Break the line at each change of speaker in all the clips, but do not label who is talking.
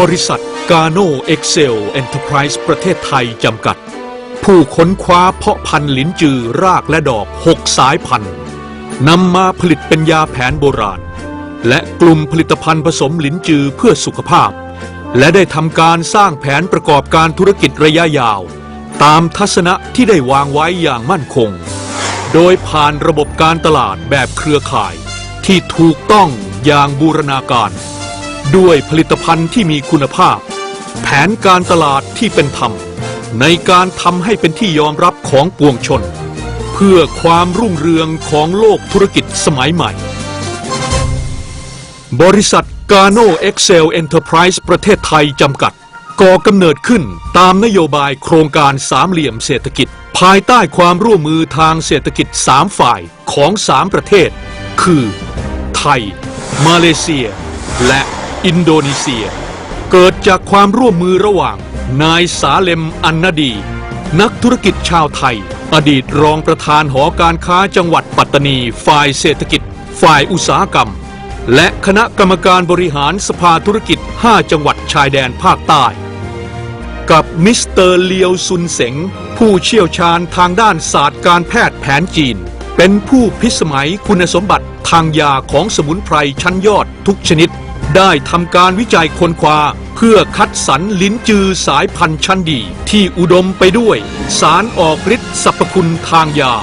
บริษัทกาโนเอ็กเซลเอ็นเตอร์ไพรส์ประเทศไทยจำกัด ผู้ค้นคว้าเพาะพันธุ์ลิ้นจือรากและดอก 6 สายพันธุ์นำมาผลิตเป็นยาแผนโบราณ และกลุ่มผลิตภัณฑ์ผสมลิ้นจือเพื่อสุขภาพ และได้ทำการสร้างแผนประกอบการธุรกิจระยะยาว ตามทัศนะที่ได้วางไว้อย่างมั่นคง โดยผ่านระบบการตลาดแบบเครือข่าย ที่ถูกต้องอย่างบูรณาการ ด้วยผลิตภัณฑ์ที่มีคุณภาพ แผนการตลาดที่เป็นธรรม ในการทำให้เป็นที่ยอมรับของปวงชน เพื่อความรุ่งเรืองของโลกธุรกิจสมัยใหม่ บริษัทกาโนเอ็กเซลเอ็นเตอร์ไพรส์ประเทศไทยจำกัดก่อกำเนิดขึ้นตามนโยบายโครงการสามเหลี่ยมเศรษฐกิจ ภายใต้ความร่วมมือทางเศรษฐกิจ3ฝ่ายของ3ประเทศ คือ ไทย มาเลเซีย และ อินโดนีเซีย เกิดจากความร่วมมือระหว่าง นายสาเลมอันนดี นักธุรกิจชาวไทย อดีตรองประธานหอการค้าจังหวัดปัตตานี ฝ่ายเศรษฐกิจ ฝ่ายอุตสาหกรรม และคณะกรรมการบริหารสภาธุรกิจ 5 จังหวัดชายแดนภาคใต้ กับมิสเตอร์เลียวซุนเสงผู้เชี่ยวชาญทางด้านศาสตร์การแพทย์แผนจีน เป็นผู้พิสมัยคุณสมบัติทางยาของสมุนไพรชั้นยอดทุกชนิด ได้ทำการวิจัยค้นคว้าเพื่อคัดสรรลิ้นจือสายพันธุ์ชั้นดี ที่อุดมไปด้วย สารออกฤทธิ์สรรพคุณทางยา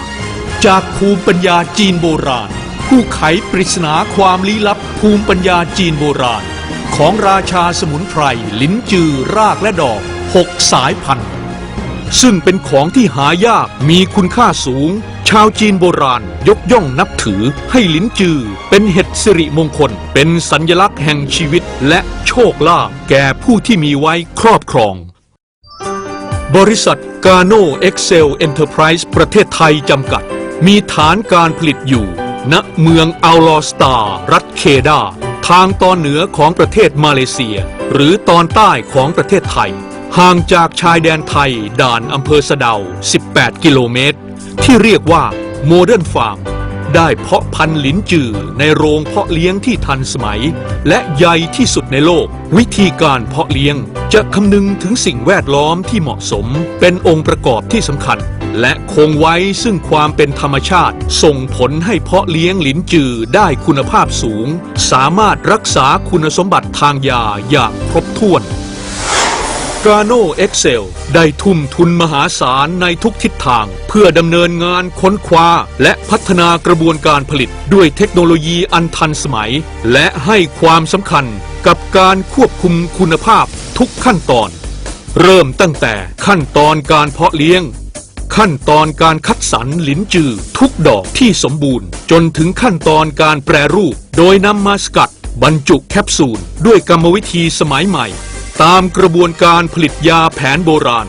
จากภูมิปัญญาจีนโบราณ ผู้ไขปริศนาความลี้ลับภูมิปัญญาจีนโบราณ ของราชาสมุนไพรลิ้นจือรากและดอก 6 สายพันธุ์ ซึ่งเป็นของที่หายากมีคุณค่าสูง ชาวจีนโบราณยกย่องนับถือให้ลิ้นจือ เป็นเห็ดสิริมงคล เป็นสัญลักษณ์แห่งชีวิตและโชคลาภแก่ผู้ที่มีไว้ครอบครอง บริษัทกาโนเอ็กเซลเอ็นเตอร์ไพรส์ประเทศไทยจำกัด มีฐานการผลิตอยู่ ณเมืองอัลลอสตา รัฐเคดา ทางตอนเหนือของประเทศมาเลเซีย หรือตอนใต้ของประเทศไทย ห่างจากชายแดนไทยด่านอำเภอสะเดา 18 กิโลเมตร ที่เรียกว่าโมเดิร์นฟาร์มได้เพาะพันธุ์หลินจือในโรงเพาะเลี้ยงที่ทันสมัย และใหญ่ที่สุดในโลก วิธีการเพาะเลี้ยง จะคำนึงถึงสิ่งแวดล้อมที่เหมาะสม เป็นองค์ประกอบที่สำคัญ และคงไว้ซึ่งความเป็นธรรมชาติ ส่งผลให้เพาะเลี้ยงหลินจือได้คุณภาพสูง สามารถรักษาคุณสมบัติทางยาอย่างครบถ้วน กาโนเอ็กเซลได้ทุ่มทุนมหาศาลในทุกทิศทาง เพื่อดำเนินงานค้นคว้า และพัฒนากระบวนการผลิตด้วยเทคโนโลยีอันทันสมัย และให้ความสำคัญกับการควบคุมคุณภาพทุกขั้นตอน เริ่มตั้งแต่ขั้นตอนการเพาะเลี้ยง ขั้นตอนการคัดสรรลิ้นจือ ทุกดอกที่สมบูรณ์ จนถึงขั้นตอนการแปรรูป โดยนำมาสกัด บรรจุแคปซูล ด้วยกรรมวิธีสมัยใหม่ ตามกระบวนการผลิตยาแผนโบราณ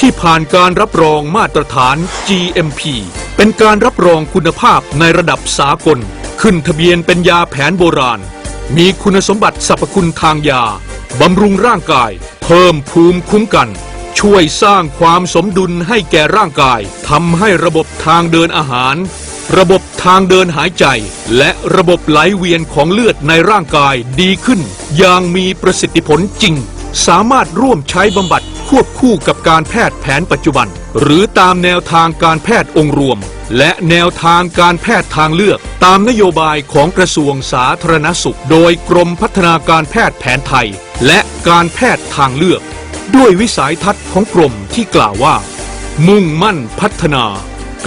ที่ผ่านการรับรองมาตรฐาน GMP เป็นการรับรองคุณภาพในระดับสากล ขึ้นทะเบียนเป็นยาแผนโบราณ มีคุณสมบัติสรรพคุณทางยา บำรุงร่างกาย เพิ่มภูมิคุ้มกัน ช่วยสร้างความสมดุลให้แก่ร่างกายทำให้ระบบทางเดินอาหาร ระบบทางเดินหายใจ และระบบไหลเวียนของเลือดในร่างกายดีขึ้น อย่างมีประสิทธิผลจริง สามารถร่วมใช้บำบัดควบคู่กับการแพทย์แผนปัจจุบัน หรือตามแนวทางการแพทย์องค์รวม และแนวทางการแพทย์ทางเลือก ตามนโยบายของกระทรวงสาธารณสุข โดยกรมพัฒนาการแพทย์แผนไทย และการแพทย์ทางเลือก ด้วยวิสัยทัศน์ของกรมที่กล่าวว่า มุ่งมั่นพัฒนา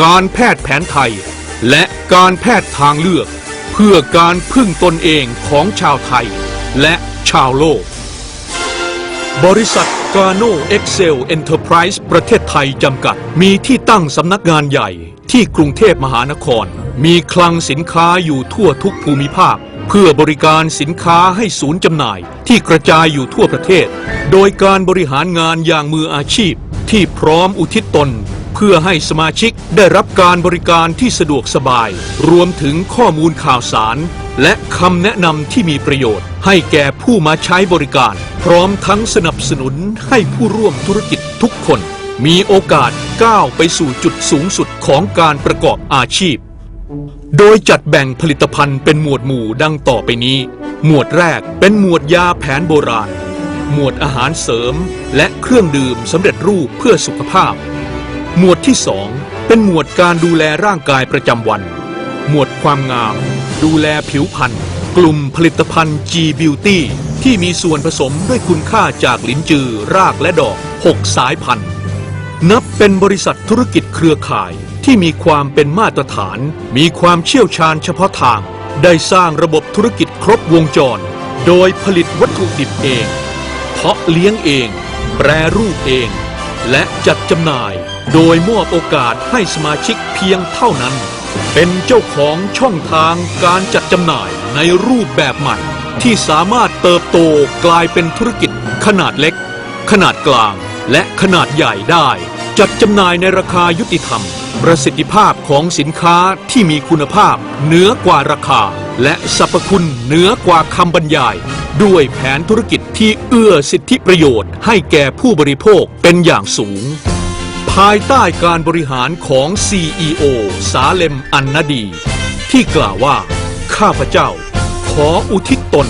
การแพทย์แผนไทย และการแพทย์ทางเลือก เพื่อการพึ่งตนเองของชาวไทย และชาวโลก บริษัทกาโนเอ็กเซลเอ็นเตอร์ไพรส์ประเทศไทยจำกัด มีที่ตั้งสำนักงานใหญ่ที่กรุงเทพมหานคร มีคลังสินค้าอยู่ทั่วทุกภูมิภาค เพื่อบริการสินค้าให้ศูนย์จำหน่าย ที่กระจายอยู่ทั่วประเทศ โดยการบริหารงานอย่างมืออาชีพ ที่พร้อมอุทิศตน เพื่อให้สมาชิกได้รับการบริการที่สะดวกสบาย รวมถึงข้อมูลข่าวสาร และคำแนะนำที่มีประโยชน์ ให้แก่ผู้มาใช้บริการ พร้อมทั้งสนับสนุนให้ผู้ร่วมธุรกิจทุกคน มีโอกาสก้าวไปสู่จุดสูงสุดของการประกอบอาชีพ โดยจัดแบ่งผลิตภัณฑ์เป็นหมวดหมู่ดังต่อไปนี้ หมวดแรกเป็นหมวดยาแผนโบราณ หมวดอาหารเสริม และเครื่องดื่มสำเร็จรูปเพื่อสุขภาพ หมวดที่2เป็นหมวดการดูแลร่างกายประจำวัน หมวดความงาม ดูแลผิวพรรณกลุ่มผลิตภัณฑ์ G Beauty ที่มีส่วนผสมด้วยคุณค่าจากลิ้นจือ รากและดอก 6 สายพันธุ์ นับเป็นบริษัทธุรกิจเครือข่ายที่มีความเป็นมาตรฐาน มีความเชี่ยวชาญเฉพาะทาง ได้สร้างระบบธุรกิจครบวงจร โดยผลิตวัตถุดิบเอง เพาะเลี้ยงเอง แปรรูปเอง และจัดจำหน่าย โดยมอบโอกาสให้สมาชิกเพียงเท่านั้น เป็นเจ้าของช่องทางการจัดจำหน่ายในรูปแบบใหม่ ที่สามารถเติบโตกลายเป็นธุรกิจขนาดเล็ก ขนาดกลาง และขนาดใหญ่ได้ จัดจำหน่ายในราคายุติธรรม ประสิทธิภาพของสินค้าที่มีคุณภาพเหนือกว่าราคา และสรรพคุณเหนือกว่าคำบรรยาย ด้วยแผนธุรกิจที่เอื้อสิทธิประโยชน์ ให้แก่ผู้บริโภคเป็นอย่างสูง ภายใต้การบริหารของ CEO สาเลมอันนดี ที่กล่าวว่า ข้าพเจ้า ขออุทิศตน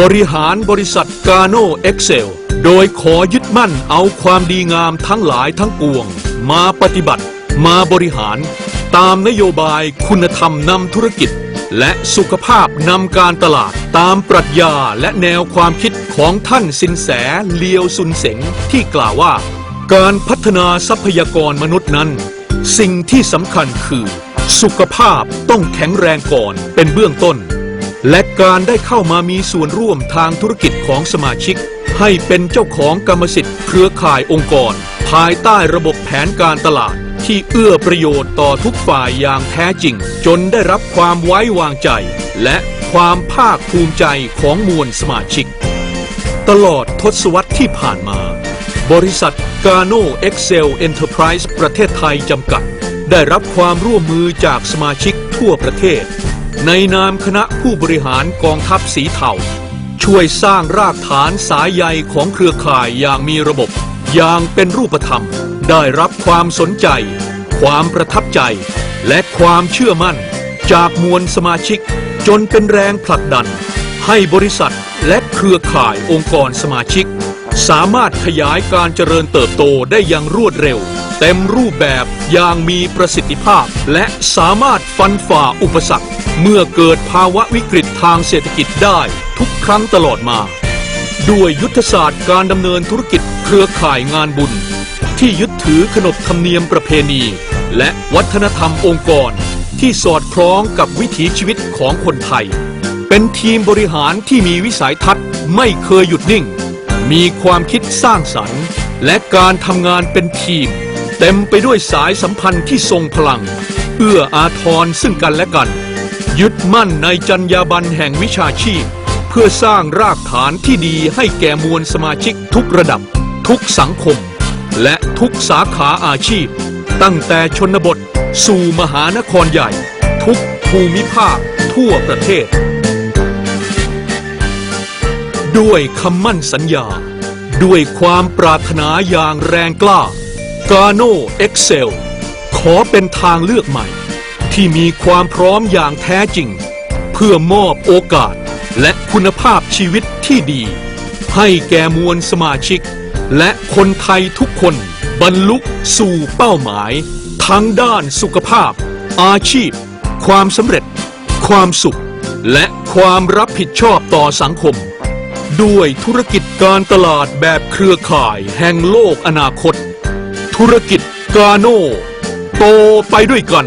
บริหารบริษัทกาโนเอ็กเซล โดยขอยึดมั่นเอาความดีงามทั้งหลายทั้งปวง มาปฏิบัติ มาบริหาร ตามนโยบายคุณธรรมนำธุรกิจ และสุขภาพนำการตลาด ตามปรัชญาและแนวความคิดของท่านสินแสเลียวซุนเสงที่กล่าวว่า การพัฒนาทรัพยากรมนุษย์นั้น สิ่งที่สำคัญคือ สุขภาพต้องแข็งแรงก่อนเป็นเบื้องต้น และการได้เข้ามามีส่วนร่วมทางธุรกิจของสมาชิก ให้เป็นเจ้าของกรรมสิทธิ์เครือข่ายองค์กร ภายใต้ระบบแผนการตลาด ที่เอื้อประโยชน์ต่อทุกฝ่ายอย่างแท้จริง จนได้รับความไว้วางใจ และความภาคภูมิใจของมวลสมาชิก ตลอดทศวรรษที่ผ่านมา บริษัทกาโนเอ็กเซลเอ็นเตอร์ไพรส์ประเทศไทยจำกัด ได้รับความร่วมมือจากสมาชิกทั่วประเทศ ในนามคณะผู้บริหารกองทัพสีเทา ช่วยสร้างรากฐานสายใยของเครือข่ายอย่างมีระบบ อย่างเป็นรูปธรรม ได้รับความสนใจ ความประทับใจ และความเชื่อมั่น จากมวลสมาชิก จนเป็นแรงผลักดัน ให้บริษัทและเครือข่ายองค์กรสมาชิก สามารถขยายการเจริญเติบโตได้อย่างรวดเร็ว เต็มรูปแบบอย่างมีประสิทธิภาพ และสามารถฟันฝ่าอุปสรรค เมื่อเกิดภาวะวิกฤตทางเศรษฐกิจได้ ทุกครั้งตลอดมา ด้วยยุทธศาสตร์การดำเนินธุรกิจเครือข่ายงานบุญ ที่ยึดถือขนบธรรมเนียมประเพณี และวัฒนธรรมองค์กร ที่สอดคล้องกับวิถีชีวิตของคนไทย เป็นทีมบริหารที่มีวิสัยทัศน์ไม่เคยหยุดนิ่ง มีความคิดสร้างสรรค์ และการทำงานเป็นทีม เต็มไปด้วยสายสัมพันธ์ที่ทรงพลังเอื้ออาทรซึ่งกันและกัน ยึดมั่นในจรรยาบรรณแห่งวิชาชีพ พื่อสร้างรากฐานที่ดีให้แก่มวลสมาชิกทุกระดับ ทุกสังคม และทุกสาขาอาชีพ ตั้งแต่ชนบท สู่มหานครใหญ่ ทุกภูมิภาค ทั่วประเทศ ด้วยคำมั่นสัญญา ด้วยความปรารถนาอย่างแรงกล้ากาโนเอ็กเซลขอเป็นทางเลือกใหม่ ที่มีความพร้อมอย่างแท้จริง เพื่อมอบโอกาส คุณภาพชีวิตที่ดี ให้แก่มวลสมาชิก และคนไทยทุกคนบรรลุสู่เป้าหมาย ทั้งด้านสุขภาพ อาชีพ ความสำเร็จ ความสุข และความรับผิดชอบต่อสังคม ด้วยธุรกิจการตลาดแบบเครือข่ายแห่งโลกอนาคต ธุรกิจกาโนโตไปด้วยกัน